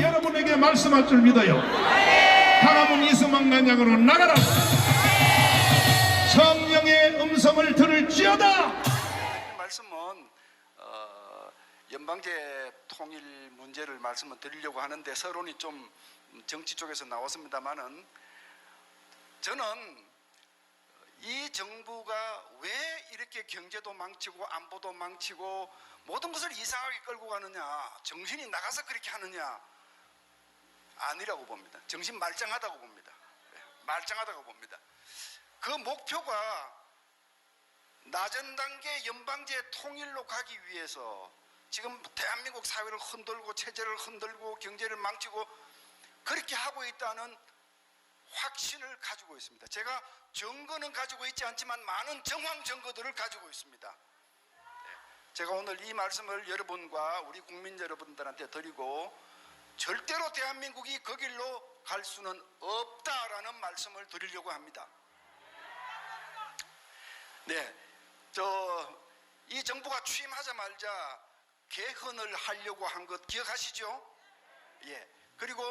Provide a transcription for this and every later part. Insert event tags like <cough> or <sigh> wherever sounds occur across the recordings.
여러분에게 말씀할 줄 믿어요. 하나님 이스만 간장으로 나가라. 성령의 음성을 들을지어다. 이 말씀은 어, 연방제 통일 문제를 말씀을 드리려고 하는데 서론이 좀 정치 쪽에서 나왔습니다만은 저는 이 정부가 왜 이렇게 경제도 망치고 안보도 망치고 모든 것을 이상하게 끌고 가느냐 정신이 나가서 그렇게 하느냐 아니라고 봅니다. 정신 말짱하다고 봅니다. 네, 말짱하다고 봅니다. 그 목표가 낮은 단계 연방제 통일로 가기 위해서 지금 대한민국 사회를 흔들고 체제를 흔들고 경제를 망치고 그렇게 하고 있다는 확신을 가지고 있습니다. 제가 증거는 가지고 있지 않지만 많은 정황 증거들을 가지고 있습니다. 네. 제가 오늘 이 말씀을 여러분과 우리 국민 여러분들한테 드리고 절대로 대한민국이 그 길로 갈 수는 없다라는 말씀을 드리려고 합니다. 네, 저 이 정부가 취임하자마자 개헌을 하려고 한 것 기억하시죠? 예. 그리고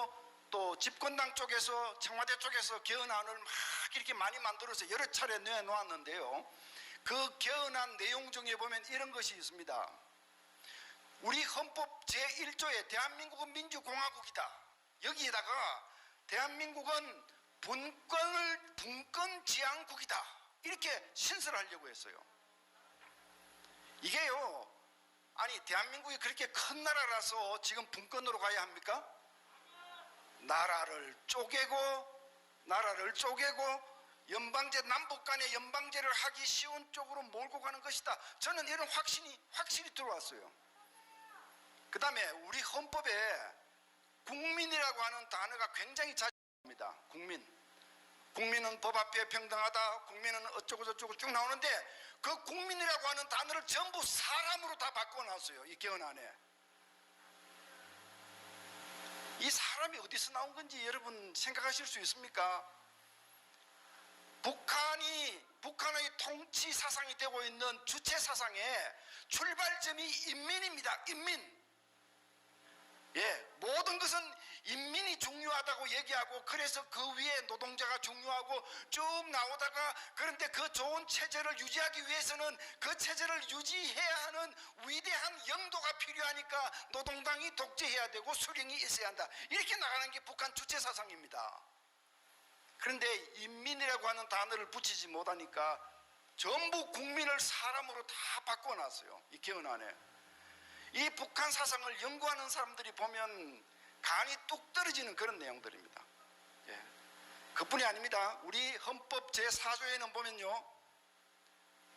또 집권당 쪽에서 청와대 쪽에서 개헌안을 막 이렇게 많이 만들어서 여러 차례 내놓았는데요. 그 개헌안 내용 중에 보면 이런 것이 있습니다. 우리 헌법 제1조에 대한민국은 민주공화국이다. 여기에다가 대한민국은 분권을 분권 지향국이다. 이렇게 신설하려고 했어요. 이게요. 아니 대한민국이 그렇게 큰 나라라서 지금 분권으로 가야 합니까? 나라를 쪼개고 나라를 쪼개고 연방제 남북 간의 연방제를 하기 쉬운 쪽으로 몰고 가는 것이다. 저는 이런 확신이 확실히 들어왔어요. 그다음에 우리 헌법에 국민이라고 하는 단어가 굉장히 자주 나옵니다. 국민. 국민은 법 앞에 평등하다. 국민은 어쩌고 저쩌고 쭉 나오는데 그 국민이라고 하는 단어를 전부 사람으로 다 바꿔 놨어요. 이 개헌 안에. 이 사람이 어디서 나온 건지 여러분 생각하실 수 있습니까? 북한이 북한의 통치 사상이 되고 있는 주체 사상의 출발점이 인민입니다. 인민. 예, 모든 것은 인민이 중요하다고 얘기하고 그래서 그 위에 노동자가 중요하고 쭉 나오다가 그런데 그 좋은 체제를 유지하기 위해서는 그 체제를 유지해야 하는 위대한 영도가 필요하니까 노동당이 독재해야 되고 수령이 있어야 한다. 이렇게 나가는 게 북한 주체 사상입니다. 그런데 인민이라고 하는 단어를 붙이지 못하니까 전부 국민을 사람으로 다 바꿔놨어요. 이 개헌 안에. 이 북한 사상을 연구하는 사람들이 보면 간이 뚝 떨어지는 그런 내용들입니다. 예. 그뿐이 아닙니다. 우리 헌법 제4조에는 보면요.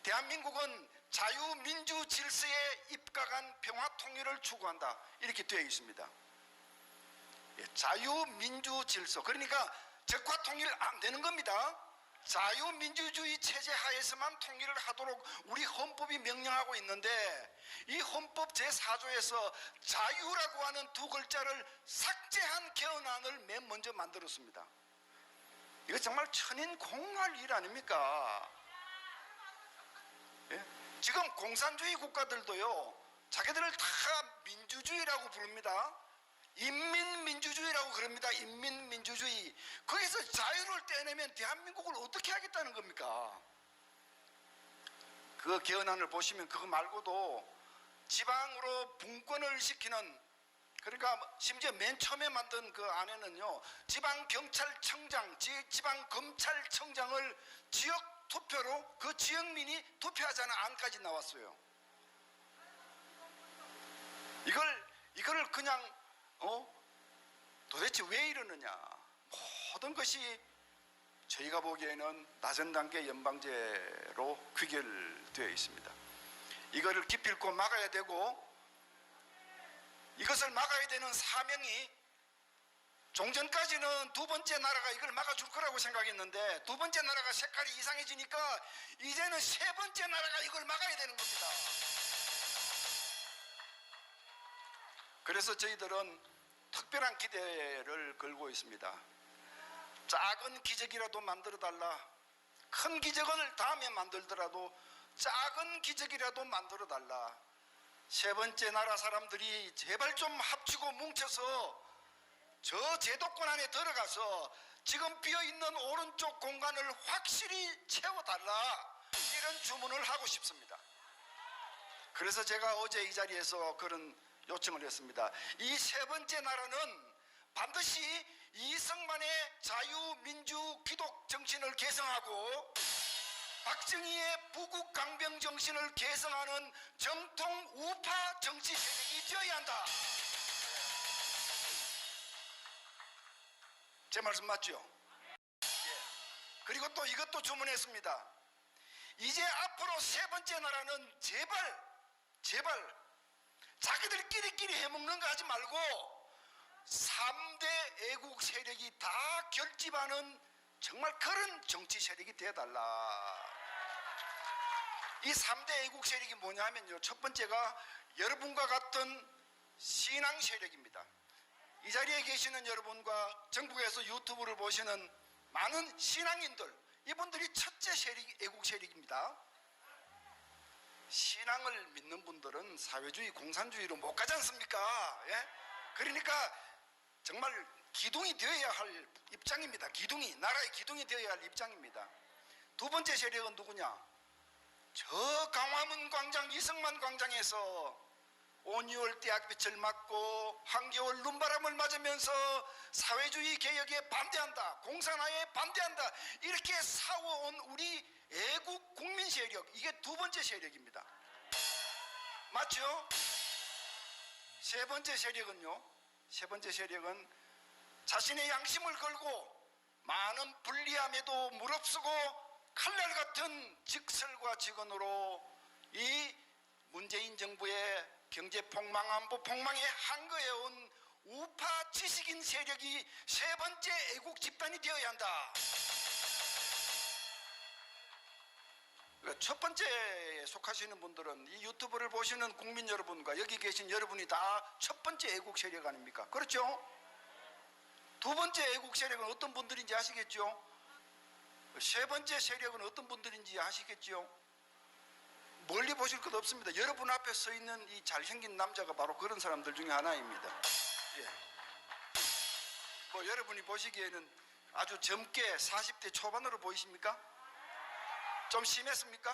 대한민국은 자유민주 질서에 입각한 평화 통일을 추구한다. 이렇게 되어 있습니다. 예, 자유민주 질서. 그러니까 적화 통일 안 되는 겁니다. 자유민주주의 체제 하에서만 통일을 하도록 우리 헌법이 명령하고 있는데 이 헌법 제4조에서 자유라고 하는 두 글자를 삭제한 개헌안을 맨 먼저 만들었습니다. 이거 정말 천인 공할 일 아닙니까? 예? 지금 공산주의 국가들도요 자기들을 다 민주주의라고 부릅니다. 인민민주주의라고 그럽니다. 인민민주주의. 거기서 자유를 떼내면 대한민국을 어떻게 하겠다는 겁니까? 그 개헌안을 보시면 그거 말고도 지방으로 분권을 시키는 그러니까 심지어 맨 처음에 만든 그 안에는요 지방 경찰청장, 지- 지방 검찰청장을 지역 투표로 그 지역민이 투표하자는 안까지 나왔어요. 이걸 이거를 그냥 어 도대체 왜 이러느냐 모든 것이 저희가 보기에는 낮은 단계 연방제로 귀결되어 있습니다. 이거를 기필코 막아야 되고 이것을 막아야 되는 사명이 종전까지는 두 번째 나라가 이걸 막아줄 거라고 생각했는데 두 번째 나라가 색깔이 이상해지니까 이제는 세 번째 나라가 이걸 막아야 되는 겁니다. 그래서 저희들은 특별한 기대를 걸고 있습니다. 작은 기적이라도 만들어 달라. 큰 기적을 다음에 만들더라도 작은 기적이라도 만들어 달라. 세 번째 나라 사람들이 제발 좀 합치고 뭉쳐서 저 제도권 안에 들어가서 지금 비어 있는 오른쪽 공간을 확실히 채워달라. 이런 주문을 하고 싶습니다. 그래서 제가 어제 이 자리에서 그런 요청을 했습니다. 이 세 번째 나라는 반드시 이승만의 자유민주 기독 정신을 개성하고 박정희의 부국 강병 정신을 개성하는 정통 우파 정치 세력이 되어야 한다. 제 말씀 맞죠? 예. 그리고 또 이것도 주문했습니다. 이제 앞으로 세 번째 나라는 제발 제발 자기들끼리끼리 해먹는 거 하지 말고 3대 애국 세력이 다 결집하는 정말 그런 정치 세력이 되어달라. 이 3대 애국 세력이 뭐냐면요. 첫 번째가 여러분과 같은 신앙 세력입니다. 이 자리에 계시는 여러분과 전국에서 유튜브를 보시는 많은 신앙인들, 이분들이 첫째 세력, 애국 세력입니다. 신앙을 믿는 분들은 사회주의, 공산주의로 못 가지 않습니까? 예? 그러니까 정말 기둥이 되어야 할 입장입니다. 기둥이, 나라의 기둥이 되어야 할 입장입니다. 두 번째 세력은 누구냐? 저 강화문 광장, 이승만 광장에서 온유월 대학빛을 맞고 한겨울 눈바람을 맞으면서 사회주의 개혁에 반대한다, 공산화에 반대한다 이렇게 싸워온 우리 애국 국민 세력 이게 두 번째 세력입니다. 맞죠? 세 번째 세력은요. 세 번째 세력은 자신의 양심을 걸고 많은 불리함에도 무릅쓰고 칼날 같은 직설과 직언으로 이 문재인 정부의 경제 폭망, 안보 폭망에 한거해온 우파 지식인 세력이 세 번째 애국 집단이 되어야 한다. 그러니까 첫 번째에 속하시는 분들은 이 유튜브를 보시는 국민 여러분과 여기 계신 여러분이 다 첫 번째 애국 세력 아닙니까? 그렇죠? 두 번째 애국 세력은 어떤 분들인지 아시겠죠? 세 번째 세력은 어떤 분들인지 아시겠죠? 멀리 보실 것 없습니다. 여러분 앞에 서 있는 이 잘생긴 남자가 바로 그런 사람들 중에 하나입니다. 예. 뭐 여러분이 보시기에는 아주 젊게 40대 초반으로 보이십니까? 좀 심했습니까?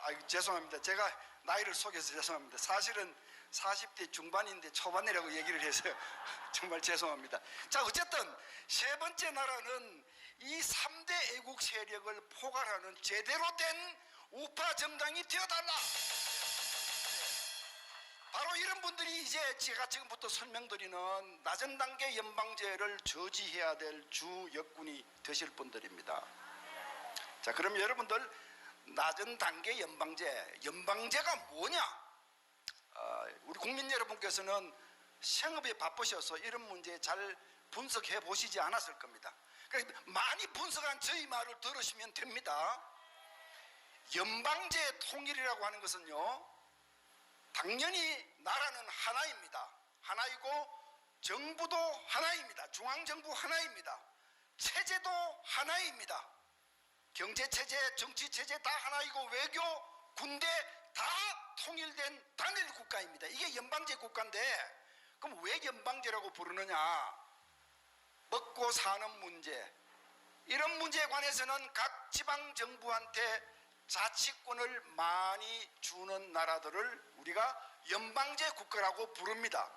아 죄송합니다. 제가 나이를 속여서 죄송합니다. 사실은 40대 중반인데 초반이라고 얘기를 해서 <laughs> 정말 죄송합니다. 자 어쨌든 세 번째 나라는 이 3대 애국 세력을 포괄하는 제대로 된 우파 정당이 되어달라. 바로 이런 분들이 이제 제가 지금부터 설명드리는 낮은 단계 연방제를 저지해야 될주 역군이 되실 분들입니다. 자, 그럼 여러분들 낮은 단계 연방제, 연방제가 뭐냐? 어, 우리 국민 여러분께서는 생업에 바쁘셔서 이런 문제 잘 분석해 보시지 않았을 겁니다. 그러니까 많이 분석한 저희 말을 들으시면 됩니다. 연방제 통일이라고 하는 것은요, 당연히 나라는 하나입니다. 하나이고 정부도 하나입니다. 중앙정부 하나입니다. 체제도 하나입니다. 경제체제, 정치체제 다 하나이고 외교, 군대 다 통일된 단일 국가입니다. 이게 연방제 국가인데 그럼 왜 연방제라고 부르느냐? 먹고 사는 문제 이런 문제에 관해서는 각 지방 정부한테 자치권을 많이 주는 나라들을 우리가 연방제 국가라고 부릅니다.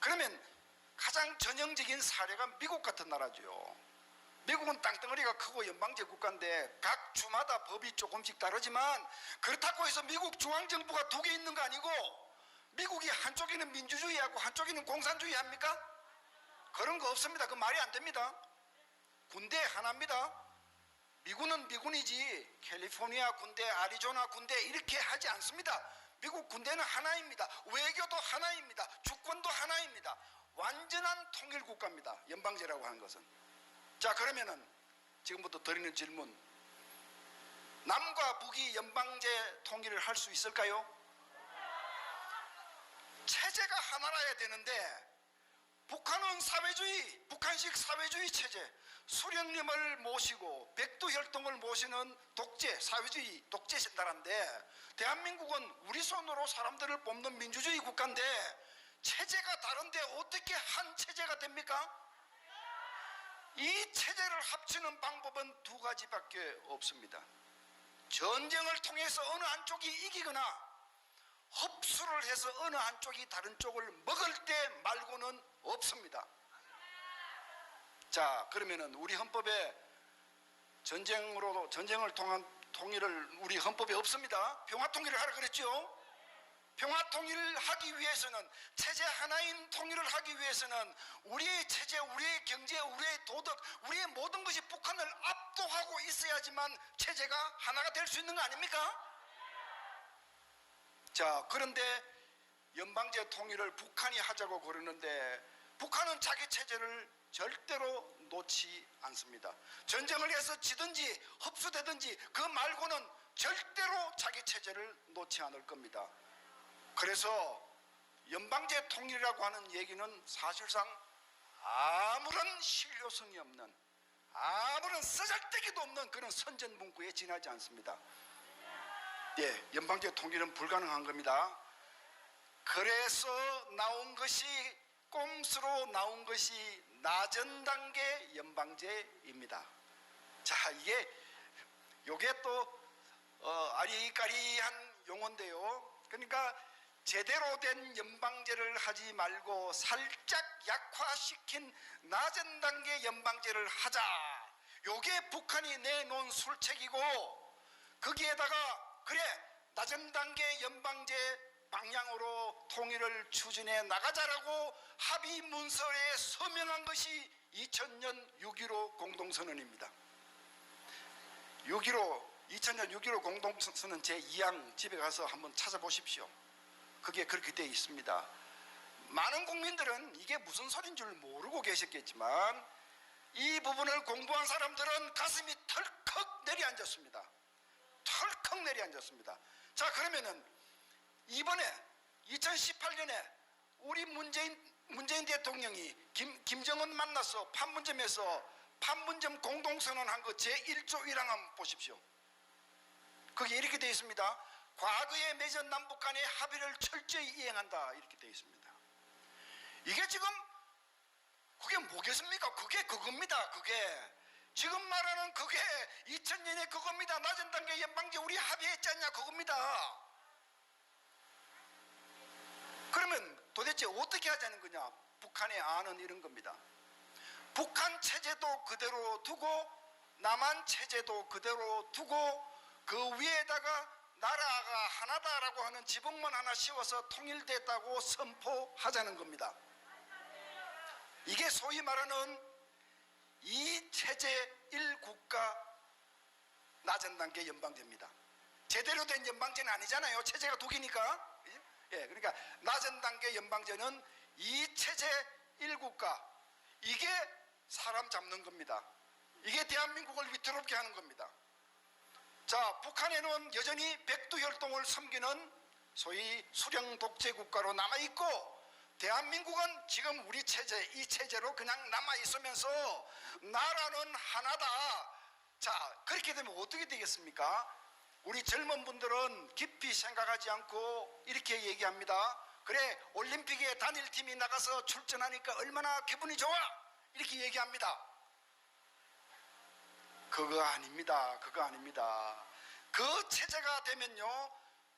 그러면 가장 전형적인 사례가 미국 같은 나라죠. 미국은 땅덩어리가 크고 연방제 국가인데 각 주마다 법이 조금씩 다르지만 그렇다고 해서 미국 중앙정부가 두 개 있는 거 아니고 미국이 한쪽에는 민주주의하고 한쪽에는 공산주의 합니까? 그런 거 없습니다. 그 말이 안 됩니다. 군대 하나입니다. 미군은 미군이지 캘리포니아 군대, 아리조나 군대 이렇게 하지 않습니다. 미국 군대는 하나입니다. 외교도 하나입니다. 주권도 하나입니다. 완전한 통일 국가입니다. 연방제라고 하는 것은. 자 그러면은 지금부터 드리는 질문 남과 북이 연방제 통일을 할 수 있을까요? 체제가 하나라야 되는데 북한은 사회주의, 북한식 사회주의 체제, 수령님을 모시고 백두혈통을 모시는 독재, 사회주의 독재 나라인데 대한민국은 우리 손으로 사람들을 뽑는 민주주의 국가인데 체제가 다른데 어떻게 한 체제가 됩니까? 이 체제를 합치는 방법은 두 가지밖에 없습니다. 전쟁을 통해서 어느 한쪽이 이기거나 흡수를 해서 어느 한쪽이 다른 쪽을 먹을 때 말고는 없습니다. 자, 그러면은 우리 헌법에 전쟁으로 전쟁을 통한 통일을 우리 헌법에 없습니다. 평화 통일을 하라 그랬죠. 평화 통일을 하기 위해서는 체제 하나인 통일을 하기 위해서는 우리의 체제, 우리의 경제, 우리의 도덕, 우리의 모든 것이 북한을 압도하고 있어야지만 체제가 하나가 될 수 있는 거 아닙니까? 자, 그런데 연방제 통일을 북한이 하자고 그러는데 북한은 자기 체제를 절대로 놓지 않습니다. 전쟁을 해서 지든지 흡수되든지 그 말고는 절대로 자기 체제를 놓지 않을 겁니다. 그래서 연방제 통일이라고 하는 얘기는 사실상 아무런 실효성이 없는 아무런 쓰잘데기도 없는 그런 선전 문구에 지나지 않습니다. 예, 연방제 통일은 불가능한 겁니다. 그래서 나온 것이 꼼수로 나온 것이 낮은 단계 연방제입니다. 자, 이게 요게 또 어, 아리까리한 용어인데요. 그러니까 제대로 된 연방제를 하지 말고 살짝 약화시킨 낮은 단계 연방제를 하자. 요게 북한이 내놓은 술책이고 거기에다가 그래 낮은 단계 연방제 방향으로 통일을 추진해 나가자라고 합의 문서에 서명한 것이 2000년 6.15 공동선언입니다. 6.15 2000년 6.15 공동선언 제2항 집에 가서 한번 찾아보십시오. 그게 그렇게 되어 있습니다. 많은 국민들은 이게 무슨 소린 줄 모르고 계셨겠지만 이 부분을 공부한 사람들은 가슴이 털컥 내려앉았습니다. 털컥 내려앉았습니다. 자 그러면은 이번에 2018년에 우리 문재인 문재인 대통령이 김, 김정은 만나서 판문점에서 판문점 공동선언한 거 제1조 1항 한번 보십시오. 거기 이렇게 되어 있습니다. 과거에 맺은 남북 간의 합의를 철저히 이행한다 이렇게 되어 있습니다. 이게 지금 그게 뭐겠습니까? 그게 그겁니다. 그게 지금 말하는 그게 2000년의 그겁니다. 낮은 단계 연방제 우리 합의했지 않냐 그겁니다. 그러면 도대체 어떻게 하자는 거냐? 북한의 안은 이런 겁니다. 북한 체제도 그대로 두고 남한 체제도 그대로 두고 그 위에다가 나라가 하나다라고 하는 지붕만 하나 씌워서 통일됐다고 선포하자는 겁니다. 이게 소위 말하는 이 체제 1국가 낮은 단계 연방제입니다. 제대로 된 연방제는 아니잖아요. 체제가 두 개니까. 예, 그러니까 낮은 단계 연방제는 이 체제 1국가 이게 사람 잡는 겁니다. 이게 대한민국을 위태롭게 하는 겁니다. 자, 북한에는 여전히 백두혈통을 섬기는 소위 수령 독재 국가로 남아 있고 대한민국은 지금 우리 체제 이 체제로 그냥 남아 있으면서 나라는 하나다. 자, 그렇게 되면 어떻게 되겠습니까? 우리 젊은 분들은 깊이 생각하지 않고 이렇게 얘기합니다. 그래, 올림픽에 단일팀이 나가서 출전하니까 얼마나 기분이 좋아! 이렇게 얘기합니다. 그거 아닙니다. 그거 아닙니다. 그 체제가 되면요,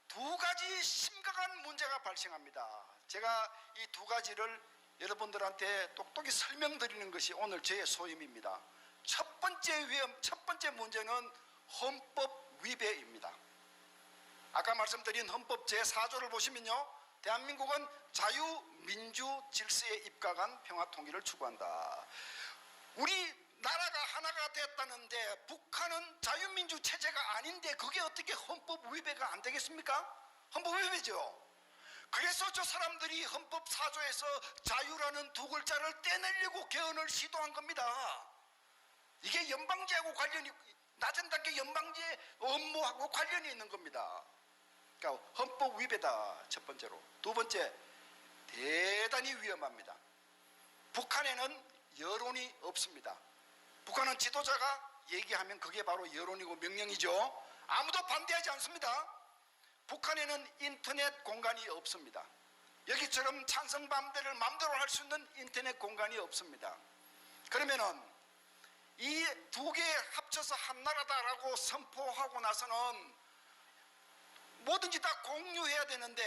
두 가지 심각한 문제가 발생합니다. 제가 이 두 가지를 여러분들한테 똑똑히 설명드리는 것이 오늘 제 소임입니다. 첫 번째 위험, 첫 번째 문제는 헌법 위배입니다. 아까 말씀드린 헌법 제4조를 보시면요. 대한민국은 자유민주 질서에 입각한 평화 통일을 추구한다. 우리 나라가 하나가 됐다는데 북한은 자유민주 체제가 아닌데 그게 어떻게 헌법 위배가 안 되겠습니까? 헌법 위배죠. 그래서 저 사람들이 헌법 4조에서 자유라는 두 글자를 떼내려고 개헌을 시도한 겁니다. 이게 연방제하고 관련이 낮은 단계 연방제 업무하고 관련이 있는 겁니다. 그러니까 헌법 위배다 첫 번째로 두 번째 대단히 위험합니다. 북한에는 여론이 없습니다. 북한은 지도자가 얘기하면 그게 바로 여론이고 명령이죠. 아무도 반대하지 않습니다. 북한에는 인터넷 공간이 없습니다. 여기처럼 찬성 반대를 마음대로 할 수 있는 인터넷 공간이 없습니다. 그러면은 이 두 개 합쳐서 한 나라다라고 선포하고 나서는 뭐든지 다 공유해야 되는데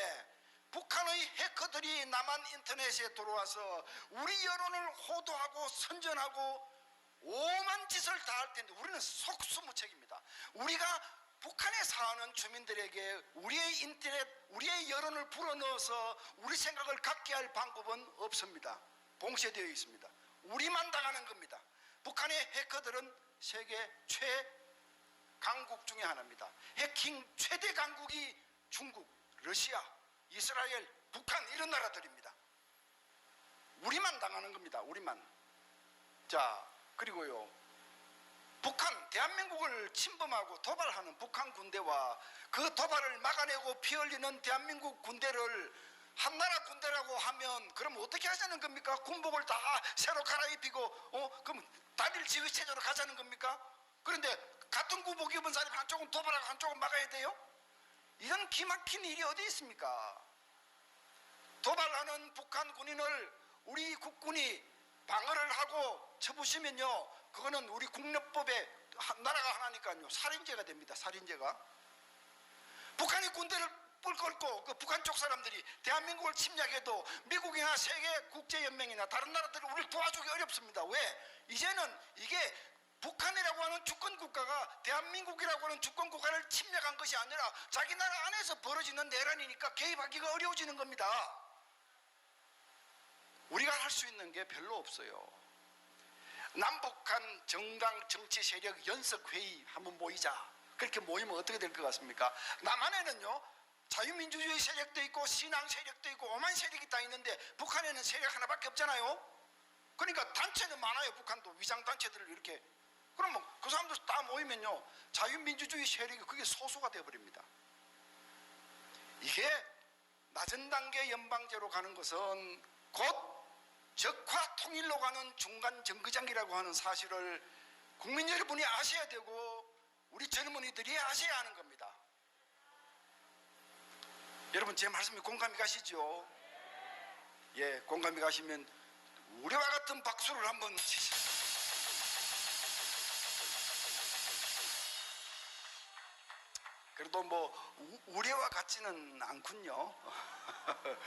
북한의 해커들이 남한 인터넷에 들어와서 우리 여론을 호도하고 선전하고 오만 짓을 다 할 텐데 우리는 속수무책입니다. 우리가 북한에 사는 주민들에게 우리의 인터넷, 우리의 여론을 불어넣어서 우리 생각을 갖게 할 방법은 없습니다. 봉쇄되어 있습니다. 우리만 당하는 겁니다. 북한의 해커들은 세계 최강국 중에 하나입니다. 해킹 최대 강국이 중국, 러시아, 이스라엘, 북한 이런 나라들입니다. 우리만 당하는 겁니다. 우리만. 자, 그리고요. 북한, 대한민국을 침범하고 도발하는 북한 군대와 그 도발을 막아내고 피 흘리는 대한민국 군대를 한나라 군대라고 하면 그럼 어떻게 하자는 겁니까? 군복을 다 새로 갈아입히고 어 그럼 단일 지휘 체제로 가자는 겁니까? 그런데 같은 군복 입은 사람이 한쪽은 도발하고 한쪽은 막아야 돼요? 이런 기막힌 일이 어디 있습니까? 도발하는 북한 군인을 우리 국군이 방어를 하고 쳐부시면요 그거는 우리 국내법에 하- 나라가 하나니까요 살인죄가 됩니다 살인죄가 북한이 군대를 뿔걸고 그 북한 쪽 사람들이 대한민국을 침략해도 미국이나 세계 국제연맹이나 다른 나라들이 우리를 도와주기 어렵습니다 왜? 이제는 이게 북한이라고 하는 주권 국가가 대한민국이라고 하는 주권 국가를 침략한 것이 아니라 자기 나라 안에서 벌어지는 내란이니까 개입하기가 어려워지는 겁니다 우리가 할 수 있는 게 별로 없어요. 남북한 정당 정치 세력 연석 회의 한번 모이자. 그렇게 모이면 어떻게 될 것 같습니까? 남한에는요 자유민주주의 세력도 있고 신앙 세력도 있고 오만 세력이 다 있는데 북한에는 세력 하나밖에 없잖아요. 그러니까 단체는 많아요. 북한도 위장 단체들을 이렇게. 그러면 그 사람들 다 모이면요 자유민주주의 세력이 그게 소수가 되어버립니다. 이게 낮은 단계 연방제로 가는 것은 곧 적화 통일로 가는 중간 정거장이라고 하는 사실을 국민 여러분이 아셔야 되고 우리 젊은이들이 아셔야 하는 겁니다. 여러분 제 말씀이 공감이 가시죠? 예, 공감이 가시면 우리와 같은 박수를 한번 치시죠. 그래도 뭐 우- 우리와 같지는 않군요. <laughs>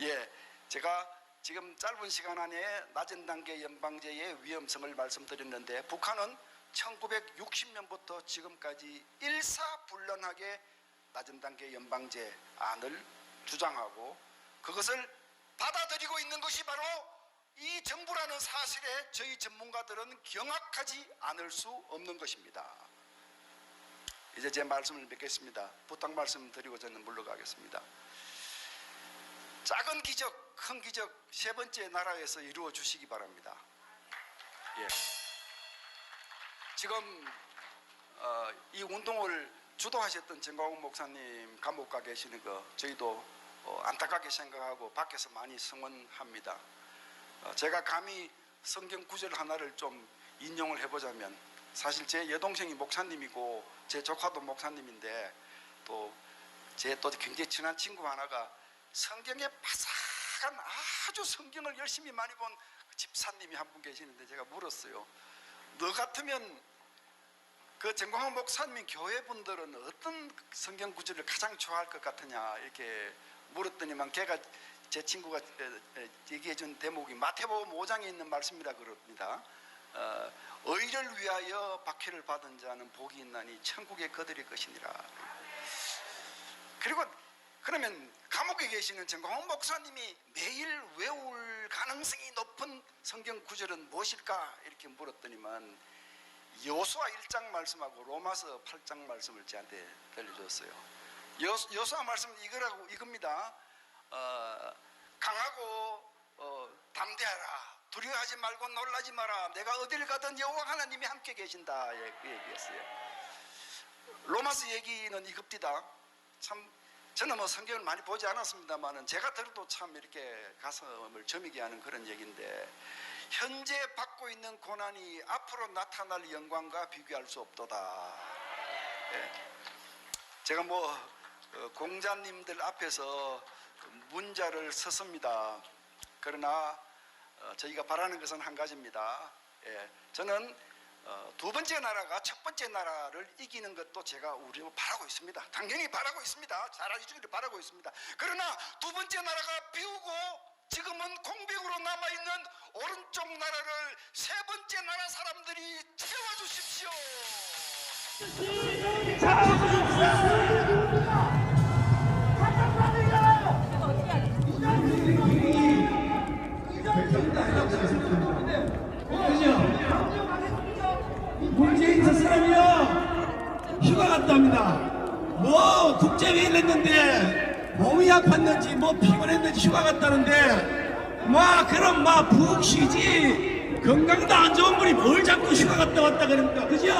예, 제가 지금 짧은 시간 안에 낮은 단계 연방제의 위험성을 말씀드렸는데 북한은 1960년부터 지금까지 일사불란하게 낮은 단계 연방제 안을 주장하고 그것을 받아들이고 있는 것이 바로 이 정부라는 사실에 저희 전문가들은 경악하지 않을 수 없는 것입니다. 이제 제 말씀을 맺겠습니다. 부탁 말씀 드리고 저는 물러가겠습니다. 작은 기적, 큰 기적 세 번째 나라에서 이루어 주시기 바랍니다. 예. 지금 어, 이 운동을 주도하셨던 정광훈 목사님 감옥 가 계시는 거 저희도 어, 안타깝게 생각하고 밖에서 많이 성원합니다. 어, 제가 감히 성경 구절 하나를 좀 인용을 해보자면 사실 제 여동생이 목사님이고 제 조카도 목사님인데 또 제또 굉장히 친한 친구 하나가 성경에 바삭한 아주 성경을 열심히 많이 본 집사님이 한 분 계시는데 제가 물었어요. 너 같으면 그 정광훈 목사님 교회 분들은 어떤 성경 구절을 가장 좋아할 것 같으냐 이렇게 물었더니만 걔가 제 친구가 얘기해 준 대목이 마태복음 5장에 있는 말씀이라 그럽니다. 어, 의를 위하여 박해를 받은 자는 복이 있나니 천국에 거들일 것이니라. 그리고 그러면 감옥에 계시는 정광훈 목사님이 매일 외울 가능성이 높은 성경 구절은 무엇일까 이렇게 물었더니만 여수와 1장 말씀하고 로마서 8장 말씀을 저한테 들려줬어요. 여, 여수와 말씀은 이거라고 이겁니다. 어, 강하고 어, 담대하라. 두려워하지 말고 놀라지 마라. 내가 어딜 가든 여호와 하나님이 함께 계신다. 예, 그 얘기했어요. 로마서 얘기는 이겁니다. 참 저는 뭐 성경을 많이 보지 않았습니다만은 제가 들어도 참 이렇게 가슴을 저미게 하는 그런 얘기인데 현재 받고 있는 고난이 앞으로 나타날 영광과 비교할 수 없도다. 예. 제가 뭐 어, 공자님들 앞에서 문자를 썼습니다. 그러나 어, 저희가 바라는 것은 한 가지입니다. 예, 저는 어, 두 번째 나라가 첫 번째 나라를 이기는 것도 제가 우리 바라고 있습니다. 당연히 바라고 있습니다. 잘해주기를 바라고 있습니다. 그러나 두 번째 나라가 비우고 지금은 공백으로 남아있는 오른쪽 나라를 세 번째 나라 사람들이 채워주십시오. 저 사람이요. 휴가 갔다 옵니다. 뭐 국제회의를 했는데 몸이 아팠는지 뭐 피곤했는지 휴가 갔다는데 막 그럼 막 푹 쉬지. 건강도 안 좋은 분이 뭘 자꾸 휴가 갔다 왔다 그럽니까? 그죠?